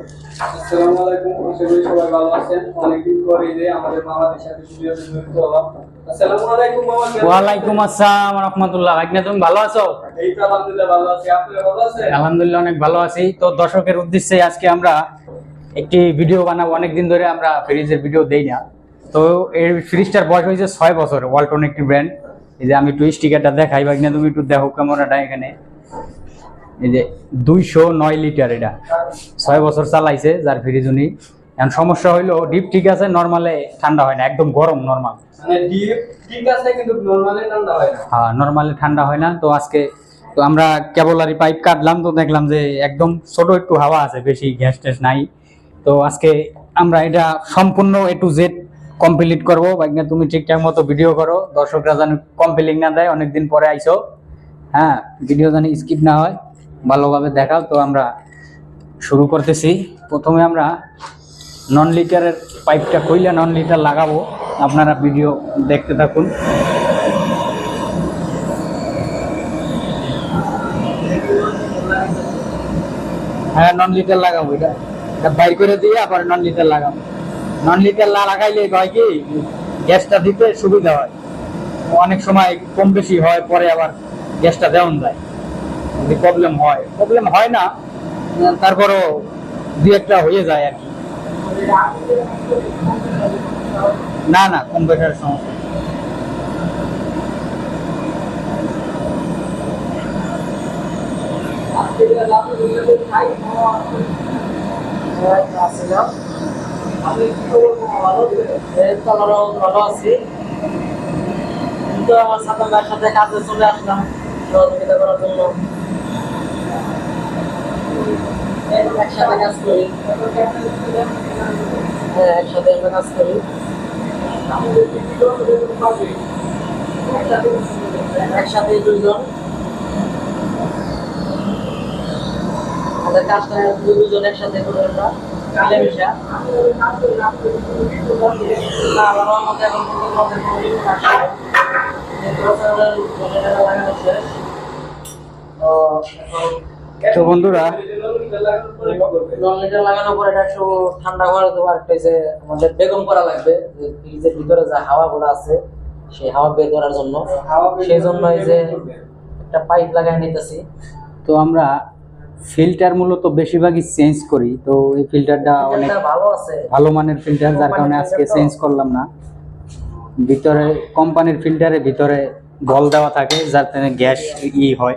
আসসালামু আলাইকুম আশা করি সবাই ভালো আছেন। অনেকদিন পরে যে আমাদের মামাদের সাথে ভিডিওতে যুক্ত হলাম আসসালামু আলাইকুম মামা রহমতুল্লাহ। তুমি ভালো আছো? এই তো আলহামদুলিল্লাহ ভালো আছি। আপনি ভালো আছেন? আলহামদুলিল্লাহ অনেক ভালো আছি। তো দর্শকের উদ্দেশ্যে আজকে আমরা একটি ভিডিও বানাবো। অনেকদিন ধরে আমরা ফ্রিজের ভিডিও দেই না। তো এই ফ্রিজটার বয়স হয়েছে ছয় বছর। ওয়ালটন একটি ব্র্যান্ড। এই যে আমি একটু স্টিকারটা দেখাই। ভাগ্নে তুমি একটু দেখো ক্যামেরাটা এখানে। এই যে দুইশো নয় লিটার এটা। ছয় বছর চালাইছে যার ফ্রিজ উনি এখন সমস্যা হইল ডিপ ঠিক আছে নর্মালে ঠান্ডা হয় না একদম গরম নর্মাল। মানে হয় হ্যাঁ নর্মালি ঠান্ডা হয় না। তো আজকে তো আমরা কেবলারি পাইপ কাটলাম তো দেখলাম যে একদম ছোট একটু হাওয়া আছে বেশি গ্যাস ট্যাস নাই। তো আজকে আমরা এটা সম্পূর্ণ এ টু জেড কমপ্লিট করব। বাইকনা তুমি ঠিকঠাক মতো ভিডিও করো। দর্শকরা যেন কমপ্লিট না দেয় অনেকদিন পরে আইসো। হ্যাঁ ভিডিও যেন স্কিপ না হয়। ভালোভাবে দেখাও। তো আমরা শুরু করতেছি। প্রথমে আমরা নন লিটারের পাইপটা কইলে নন লিটার লাগাবো। আপনারা ভিডিও দেখতে থাকুন। হ্যাঁ নন লিটার লাগাবো এটা। এটা বাইর করে দিয়ে আবার নন লিটার লাগাবো। নন লিটার না লাগাইলে হয় কি, গ্যাসটা দিতে সুবিধা হয়। অনেক সময় কম বেশি হয়, পরে আবার গ্যাসটা দেওয়ান যায়। যদি প্রবলেম হয় প্রবলেম হয় না, তারপরও দু একটা হয়ে যায় আর কি। না না কম্পিউটারের সমস্যা ভালো আছি কিন্তু আমার সাথে সাথে কাজে চলে আসলাম সহযোগিতা করার জন্য একসাথে কাজ করি হ্যাঁ একসাথে আমরা কাজ করি একসাথে দুইজন আমাদের কাজটা দুজন একসাথে করে আমরা মিলেমিশা আমার মতে এখন পর্যন্ত আমাদের লাগানো শেষ তো এখন তো বন্ধুরা লং লাগানোর পর এটা একটু ঠান্ডা হওয়ার তো একটা যে আমাদের বেগম করা লাগবে ফ্রিজের ভিতরে যে হাওয়াগুলো আছে সেই হাওয়া বের করার জন্য। সেই জন্য এই যে একটা পাইপ লাগাই নিতেছি। তো আমরা ফিল্টার মূলত বেশিরভাগই চেঞ্জ করি। তো এই ফিল্টারটা অনেক ভালো আছে। ভালো মানের ফিল্টার যার কারণে আজকে চেঞ্জ করলাম না। ভিতরে কোম্পানির ফিল্টারের ভিতরে গল দেওয়া থাকে যাতে গ্যাস ই হয়।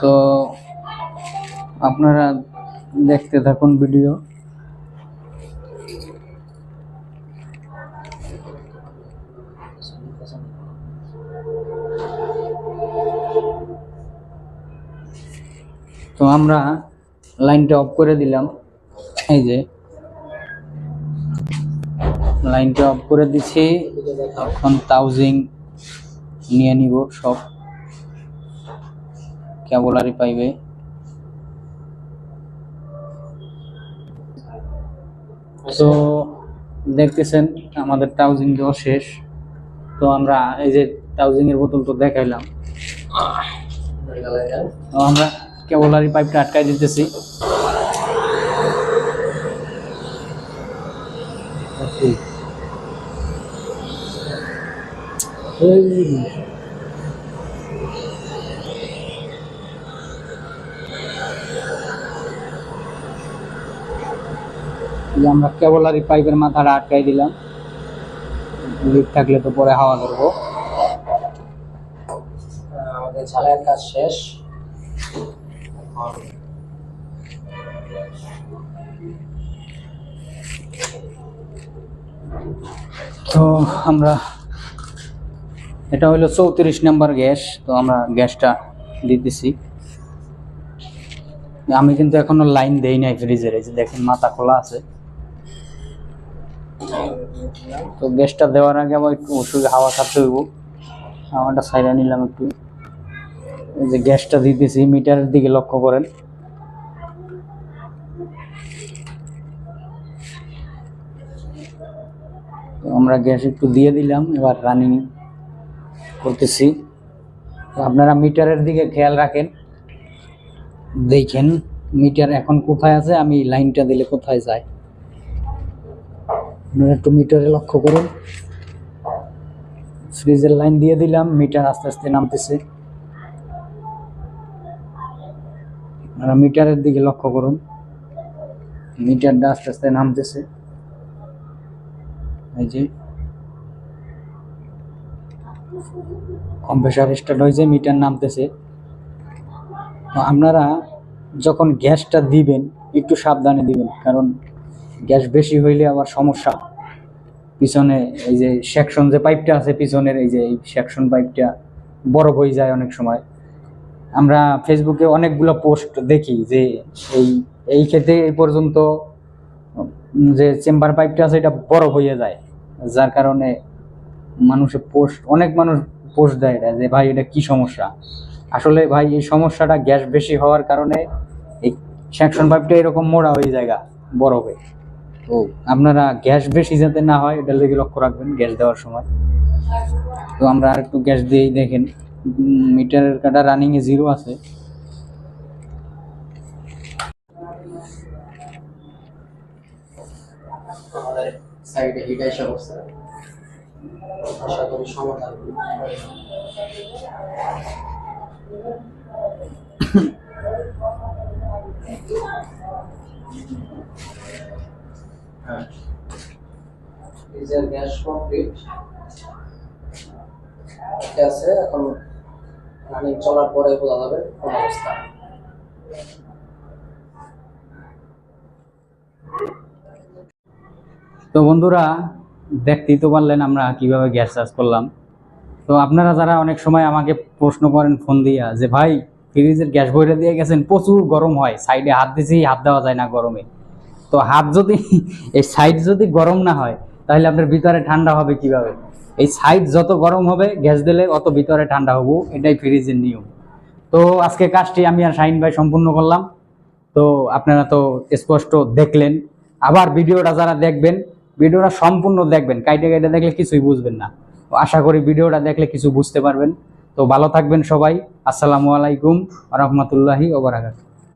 তো আপনারা দেখতে থাকুন ভিডিও। তো আমরা লাইনটা অফ করে দিলাম। এই যে। লাইনটা অফ করে দিছি এখন তাউজিং নিয়ে নিব সব। ক্যাবলারি পাইবে। তো দেখতেছেন, আমাদের টাউজিং দেওয়া শেষ। তো আমরা এই যে টাউজিং এর বোতল তো দেখাইলাম। তো আমরা কেবলারি পাইপটা আটকাই দিতেছি। এই যে আমরা কেবলারি পাইপের মাথাটা আটকাই দিলাম। লিক থাকলে তো পরে হাওয়া ধরবো। আমাদের ঝালাইয়ের কাজ শেষ। তো আমরা এটা হলো চৌত্রিশ নাম্বার গ্যাস তো আমরা গ্যাসটা দিতেছি আমি কিন্তু এখনও লাইন দেই নাই ফ্রিজের এই যে দেখেন মাথা খোলা আছে। তো গ্যাসটা দেওয়ার আগে আবার একটু ওষুধ, হাওয়া খাতে হইব হাওয়াটা সাইডে নিলাম একটু। যে গ্যাসটা দিতেছি, মিটারের দিকে লক্ষ্য করেন। আমরা গ্যাস একটু দিয়ে দিলাম, এবার রানিং করতেছি। আপনারা মিটারের দিকে খেয়াল রাখেন। দেখেন, মিটার এখন কোথায় আছে, আমি লাইনটা দিলে কোথায় যায়। আপনারা একটু মিটারে লক্ষ্য করুন। ফ্রিজের লাইন দিয়ে দিলাম, মিটার আস্তে আস্তে নামতেছে। আপনারা মিটারের দিকে লক্ষ্য করুন। মিটারটা আস্তে আস্তে নামতেছে। এই যে কম্প্রেসার স্টার্ট হয়েছে, মিটার নামতেছে। তো আপনারা যখন গ্যাসটা দিবেন, একটু সাবধানে দিবেন, কারণ গ্যাস বেশি হইলে আবার সমস্যা। পিছনে এই যে সেকশন যে পাইপটা আছে, পিছনের এই যে এই সেকশন পাইপটা বড় হয়ে যায় অনেক সময়। আমরা ফেসবুকে অনেকগুলো পোস্ট দেখি যে এই এই ক্ষেত্রে এই পর্যন্ত যে চেম্বার পাইপটা আছে, এটা বড় হয়ে যায়। যার কারণে মানুষে পোস্ট অনেক মানুষ পোস্ট দেয় এটা যে, ভাই, এটা কি সমস্যা? আসলে ভাই, এই সমস্যাটা গ্যাস বেশি হওয়ার কারণে এই সেকশন পাইপটা এরকম মোড়া হয়ে যায় গা বরফে তো আপনারা গ্যাস বেশি যাতে না হয় এটার দিকে লক্ষ্য রাখবেন গ্যাস দেওয়ার সময়। তো আমরা আর একটু গ্যাস দিয়েই দেখেন মিটারের কাটা রানিং এ জিরো আছে। সাইডে হিট এসে বসছে আশা করি সমাধান ফ্রিজের গ্যাস কমপ্লিট। ঠিক আছে এখন রানিং চলার পরে বোঝা যাবে কোন অবস্থা তো বন্ধুরা দেখতেই তো পারলেন আমরা কীভাবে গ্যাস চার্জ করলাম। তো আপনারা যারা অনেক সময় আমাকে প্রশ্ন করেন ফোন দিয়া যে ভাই ফ্রিজের গ্যাস বইটা দিয়ে গেছেন প্রচুর গরম হয় সাইডে হাত দিয়েছি হাত দেওয়া যায় না গরমে। তো হাত যদি, এই সাইড যদি গরম না হয়, তাহলে আপনার ভিতরে ঠান্ডা হবে কীভাবে? এই সাইড যত গরম হবে, গ্যাস দিলে অত ভিতরে ঠান্ডা হব, এটাই ফ্রিজের নিয়ম। তো আজকে কাজটি আমি আর শাহিন ভাই সম্পূর্ণ করলাম। তো আপনারা তো স্পষ্ট দেখলেন। আবার ভিডিওটা যারা দেখবেন, ভিডিওটা সম্পূর্ণ দেখবেন। কাইটে কাইটে দেখলে কিছুই বুঝবেন না। তো আশা করি ভিডিওটা দেখলে কিছু বুঝতে পারবেন। তো ভালো থাকবেন সবাই। আসসালামু আলাইকুম রহমতুল্লাহি ওবরাকাতুহু